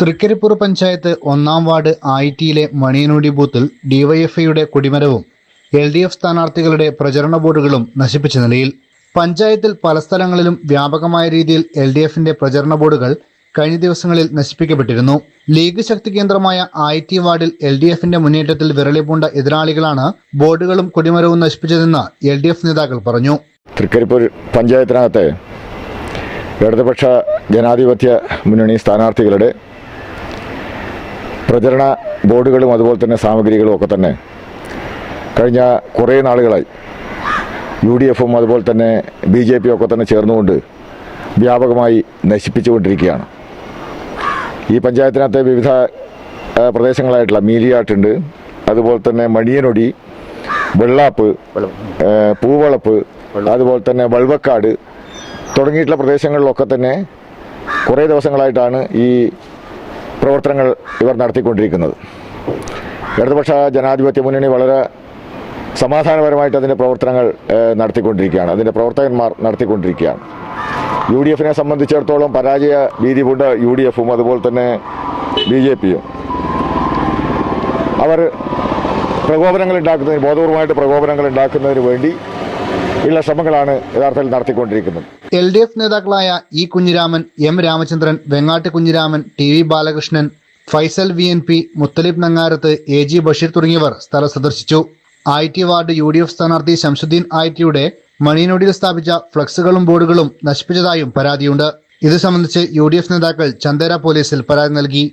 തൃക്കരിപ്പൂർ പഞ്ചായത്ത് ഒന്നാം വാർഡ് ആയിറ്റിയിലെ മണിയനൂടി ബൂത്തിൽ ഡിവൈഎഫ്ഐയുടെ കൊടിമരവും എൽ ഡി എഫ് സ്ഥാനാർത്ഥികളുടെ പ്രചരണ ബോർഡുകളും നശിപ്പിച്ച നിലയിൽ പഞ്ചായത്തിൽ പല സ്ഥലങ്ങളിലും വ്യാപകമായ രീതിയിൽ എൽ ഡി എഫിന്റെ പ്രചരണ ബോർഡുകൾ കഴിഞ്ഞ ദിവസങ്ങളിൽ നശിപ്പിക്കപ്പെട്ടിരുന്നു. ലീഗ് ശക്തി കേന്ദ്രമായ ആയിറ്റി വാർഡിൽ എൽ ഡി എഫിന്റെ മുന്നേറ്റത്തിൽ വിരളി പൂണ്ട എതിരാളികളാണ് ബോർഡുകളും കൊടിമരവും നശിപ്പിച്ചതെന്ന് എൽ ഡി എഫ് നേതാക്കൾ പറഞ്ഞു. തൃക്കരിപ്പൂർ പഞ്ചായത്തിനകത്തെ ഇടതുപക്ഷ ജനാധിപത്യ മുന്നണി സ്ഥാനാർത്ഥികളുടെ പ്രചരണ ബോർഡുകളും അതുപോലെ തന്നെ സാമഗ്രികളും ഒക്കെ തന്നെ കഴിഞ്ഞ കുറേ നാളുകളായി യു ഡി എഫും അതുപോലെ തന്നെ ബി ജെ പിയും ഒക്കെ തന്നെ ചേർന്നുകൊണ്ട് വ്യാപകമായി നശിപ്പിച്ചുകൊണ്ടിരിക്കുകയാണ്. ഈ പഞ്ചായത്തിനകത്തെ വിവിധ പ്രദേശങ്ങളായിട്ടുള്ള മീലിയാട്ടുണ്ട് അതുപോലെ തന്നെ മണിയനൊടി വെള്ളാപ്പ് പൂവളപ്പ് അതുപോലെ തന്നെ വൾവക്കാട് തുടങ്ങിയിട്ടുള്ള പ്രദേശങ്ങളിലൊക്കെ തന്നെ കുറേ ദിവസങ്ങളായിട്ടാണ് ഈ പ്രവർത്തനങ്ങൾ ഇവർ നടത്തിക്കൊണ്ടിരിക്കുന്നത്. ഇടതുപക്ഷ ജനാധിപത്യ മുന്നണി വളരെ സമാധാനപരമായിട്ട് അതിന്റെ പ്രവർത്തനങ്ങൾ നടത്തിക്കൊണ്ടിരിക്കുകയാണ്. അതിന്റെ പ്രവർത്തകന്മാർ നടത്തിക്കൊണ്ടിരിക്കുകയാണ്. യു ഡി എഫിനെ സംബന്ധിച്ചിടത്തോളം പരാജയ ഭീതി കൊണ്ട് യു ഡി എഫും അതുപോലെ തന്നെ ബി ജെ പിയും അവർ പ്രകോപനങ്ങൾ ഉണ്ടാക്കുന്നതിന് ബോധപൂർവമായിട്ട് പ്രകോപനങ്ങൾ ഉണ്ടാക്കുന്നതിന് വേണ്ടി ഉള്ള ശ്രമങ്ങളാണ് യഥാർത്ഥത്തിൽ നടത്തിക്കൊണ്ടിരിക്കുന്നത്. എൽ ഡി എഫ് നേതാക്കളായ E Kunhiraman M Ramachandran Vengatt Kunhiraman T V Balakrishnan Faisal V N P Muthalib Nangarath A G Basheer തുടങ്ങിയവർ സ്ഥലം സന്ദർശിച്ചു. I T ward U D F സ്ഥാനാർത്ഥി ശംസുദ്ദീൻ ഐ ടിയുടെ മണിയനോടിയിൽ സ്ഥാപിച്ച ഫ്ലക്സുകളും ബോർഡുകളും നശിപ്പിച്ചതായും പരാതിയുണ്ട്. ഇത് സംബന്ധിച്ച് യു നേതാക്കൾ ചന്ദേര പോലീസിൽ പരാതി നൽകി.